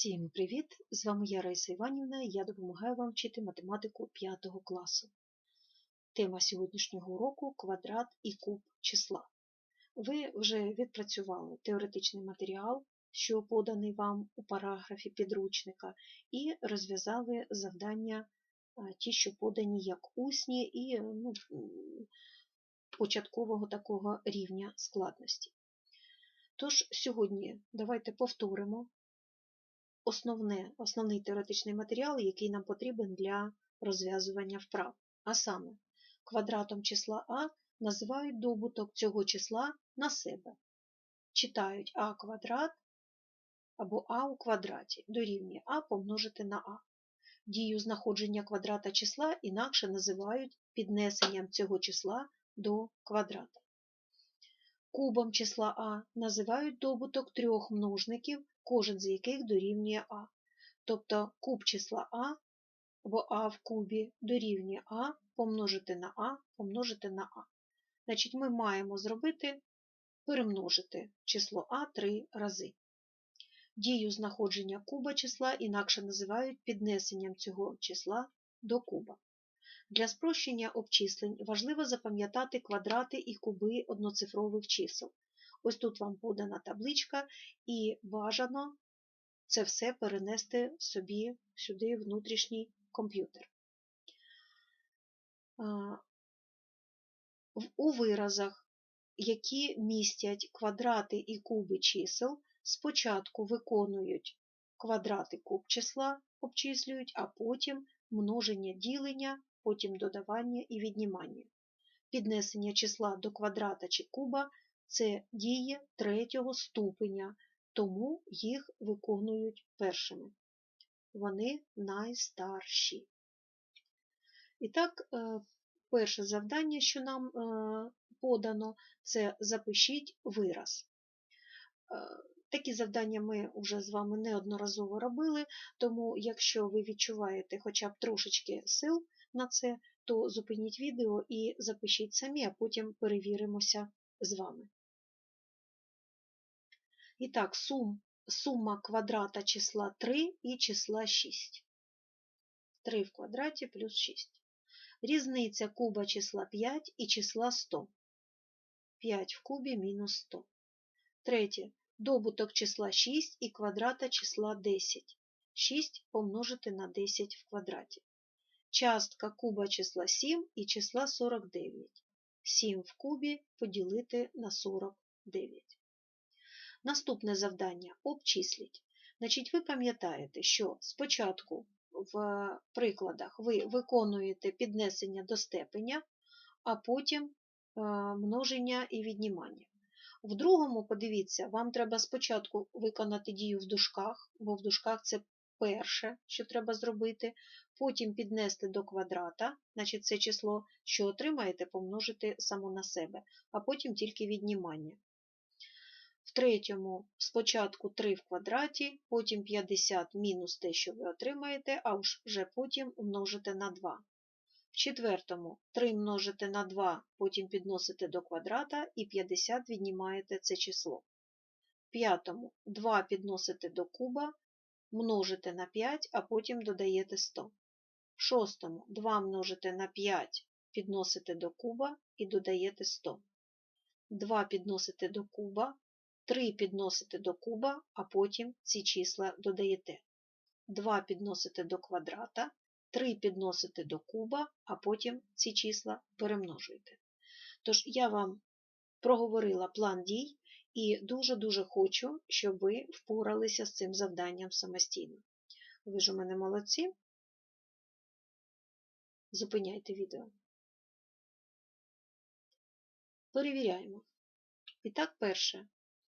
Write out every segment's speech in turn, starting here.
Всім привіт! З вами я Раїса Іванівна і я допомагаю вам вчити математику 5 класу. Тема сьогоднішнього уроку квадрат і куб числа. Ви вже відпрацювали теоретичний матеріал, що поданий вам у параграфі підручника, і розв'язали завдання, ті, що подані як усні і ну, початкового такого рівня складності. Тож, сьогодні давайте повторимо основне, основний теоретичний матеріал, який нам потрібен для розв'язування вправ. А саме, квадратом числа А називають добуток цього числа на себе. Читають А квадрат або А у квадраті дорівнює А помножити на А. Дію знаходження квадрата числа інакше називають піднесенням цього числа до квадрата. Кубом числа А називають добуток трьох множників, кожен з яких дорівнює А. Тобто куб числа А або А в кубі дорівнює А помножити на А помножити на А. Значить, ми маємо зробити перемножити число А три рази. Дію знаходження куба числа інакше називають піднесенням цього числа до куба. Для спрощення обчислень важливо запам'ятати квадрати і куби одноцифрових чисел. Ось тут вам подана табличка, і бажано це все перенести собі сюди внутрішній комп'ютер. У виразах, які містять квадрати і куби чисел, спочатку виконують квадрати куб числа, обчислюють, а потім множення ділення потім додавання і віднімання. Піднесення числа до квадрата чи куба це дії третього ступеня, тому їх виконують першими. Вони найстарші. І так, е, перше завдання, що нам е, подано, це запишіть вираз. Е, такі завдання ми вже з вами неодноразово робили, тому якщо ви відчуваєте хоча б трошечки сил, на це, то зупиніть відео і запишіть самі, а потім перевіримося з вами. І так, сум, сума квадрата числа 3 і числа 6. 3 в квадраті плюс 6. Різниця куба числа 5 і числа 100. 5 в кубі мінус 100. Третє. Добуток числа 6 і квадрата числа 10. 6 помножити на 10 в квадраті частка куба числа 7 і числа 49. 7 в кубі поділити на 49. Наступне завдання обчисліть. Значить, Ви пам'ятаєте, що спочатку в прикладах ви виконуєте піднесення до степеня, а потім е, множення і віднімання. В другому, подивіться, вам треба спочатку виконати дію в дужках, бо в дужках це перше, що треба зробити, потім піднести до квадрата, значить це число, що отримаєте, помножити само на себе, а потім тільки віднімання. В третьому спочатку 3 в квадраті, потім 50 мінус те, що ви отримаєте, а вже потім множите на 2. В четвертому 3 множите на 2, потім підносите до квадрата і 50 віднімаєте це число. В п'ятому 2 підносите до куба, множите на 5, а потім додаєте 100. В шостому 2 множите на 5, підносите до куба і додаєте 100. 2 підносите до куба, 3 підносите до куба, а потім ці числа додаєте. 2 підносите до квадрата, 3 підносите до куба, а потім ці числа перемножуєте. Тож я вам проговорила план дій, і дуже-дуже хочу, щоб ви впоралися з цим завданням самостійно. Ви ж у мене молодці. Зупиняйте відео. Перевіряємо. І перше.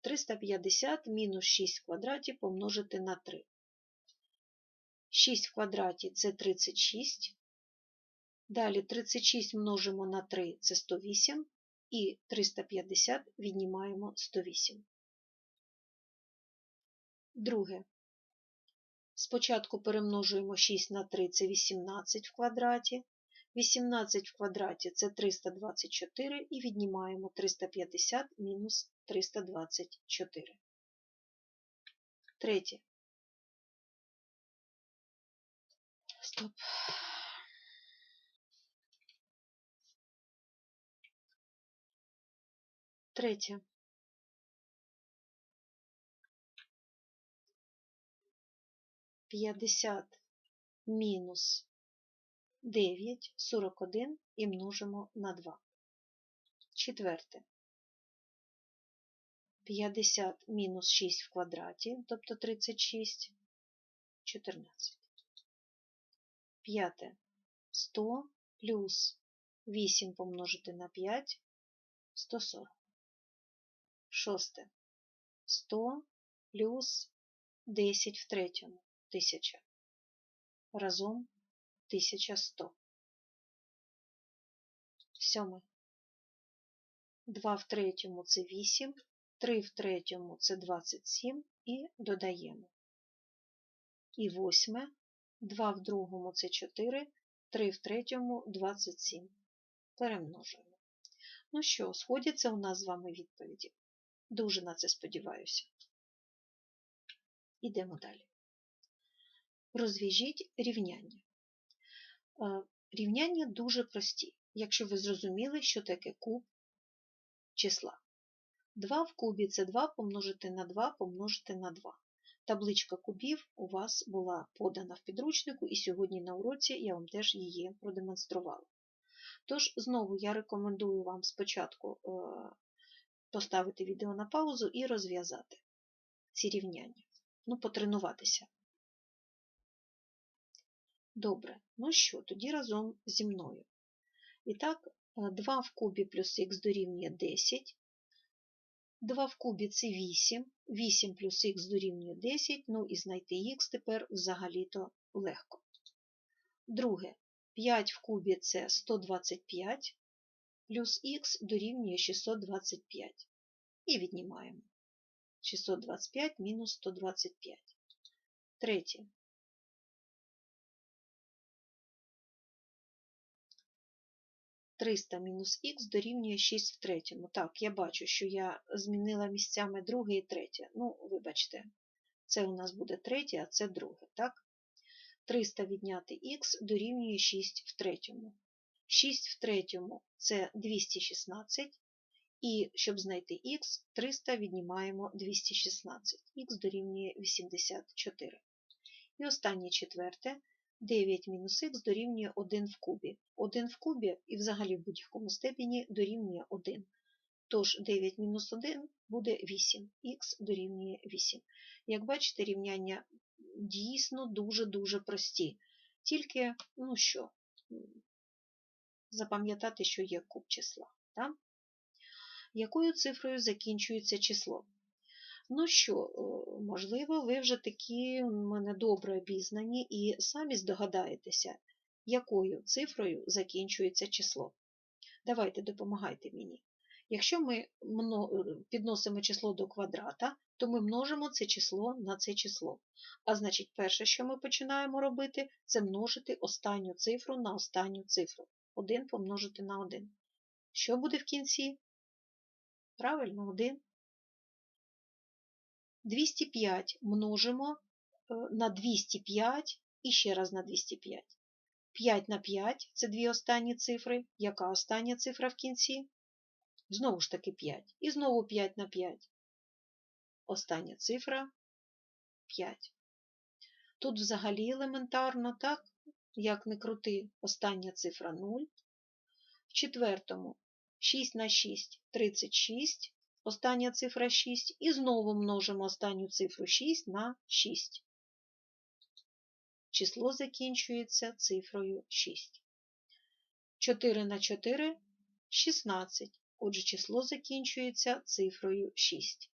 350 мінус 6 в квадраті помножити на 3. 6 в квадраті це 36. Далі 36 множимо на 3 це 108 і 350 віднімаємо 108. Друге. Спочатку перемножуємо 6 на 3 це 18 в квадраті. 18 в квадраті це 324 і віднімаємо 350 мінус 324. Третє. Стоп. Третє. П'ятдесят мінус дев'ять, сорок один і множимо на два. Четверте. 50 мінус 6 в квадраті, тобто 36, 14. П'яте. 100 плюс 8 помножити на 5 140. Шосте. 100 плюс 10 в третьому 1000. Разом 1100. Сьоме. 2 в третьому це 8, 3 в третьому це 27 і додаємо. І восьме, 2 в другому це 4, 3 в третьому 27. Перемножуємо. Ну що, сходяться у нас з вами відповіді? Дуже на це сподіваюся. Ідемо далі. Розв'яжіть рівняння. Рівняння дуже прості, якщо ви зрозуміли, що таке куб числа. 2 в кубі це 2 помножити на 2 помножити на 2. Табличка кубів у вас була подана в підручнику, і сьогодні на уроці я вам теж її продемонструвала. Тож, знову я рекомендую вам спочатку е, поставити відео на паузу і розв'язати ці рівняння. Ну, потренуватися. Добре, ну що, тоді разом зі мною. І так, 2 в кубі плюс х дорівнює 10. 2 в кубі це 8, 8 плюс х дорівнює 10, ну і знайти х тепер взагалі-то легко. Друге, 5 в кубі це 125, плюс х дорівнює 625. І віднімаємо. 625 мінус 125. Третє. 300 мінус х дорівнює 6 в третьому. Так, я бачу, що я змінила місцями друге і третє. Ну, вибачте, це у нас буде третє, а це друге, так? 300 відняти х дорівнює 6 в третьому. 6 в третьому це 216. І щоб знайти х, 300 віднімаємо 216. х дорівнює 84. І останнє четверте 9 мінус х дорівнює 1 в кубі. 1 в кубі і взагалі в будь-якому степені дорівнює 1. Тож 9 мінус 1 буде 8, х дорівнює 8. Як бачите, рівняння дійсно дуже-дуже прості. Тільки, ну що, запам'ятати, що є куб числа. Так? Якою цифрою закінчується число? Ну що, можливо, ви вже такі у мене добре обізнані і самі здогадаєтеся, якою цифрою закінчується число. Давайте допомагайте мені. Якщо ми підносимо число до квадрата, то ми множимо це число на це число. А значить, перше, що ми починаємо робити, це множити останню цифру на останню цифру. 1 помножити на 1. Що буде в кінці? Правильно, 1. 205 множимо е, на 205 і ще раз на 205. 5 на 5 це дві останні цифри. Яка остання цифра в кінці? Знову ж таки 5. І знову 5 на 5. Остання цифра 5. Тут взагалі елементарно, так? Як не крути, остання цифра 0. В четвертому 6 на 6 36. Остання цифра 6 і знову множимо останню цифру 6 на 6. Число закінчується цифрою 6. 4 на 4 16. Отже, число закінчується цифрою 6.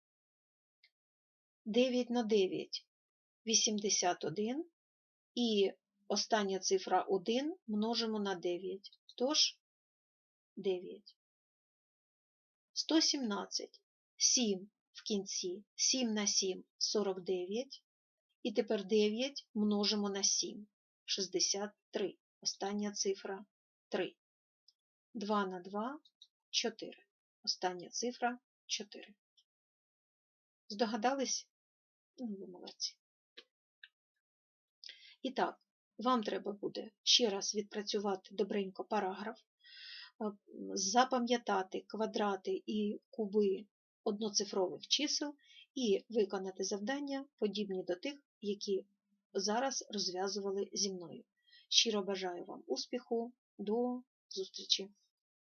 9 на 9 81. І остання цифра 1 множимо на 9. Тож 9. 117. 7 в кінці. 7 на 7 49. І тепер 9 множимо на 7. 63. Остання цифра 3. 2 на 2 4. Остання цифра 4. Здогадались? Ну, ви молодці. І так, вам треба буде ще раз відпрацювати добренько параграф, запам'ятати квадрати і куби одноцифрових чисел і виконати завдання, подібні до тих, які зараз розв'язували зі мною. Щиро бажаю вам успіху, до зустрічі!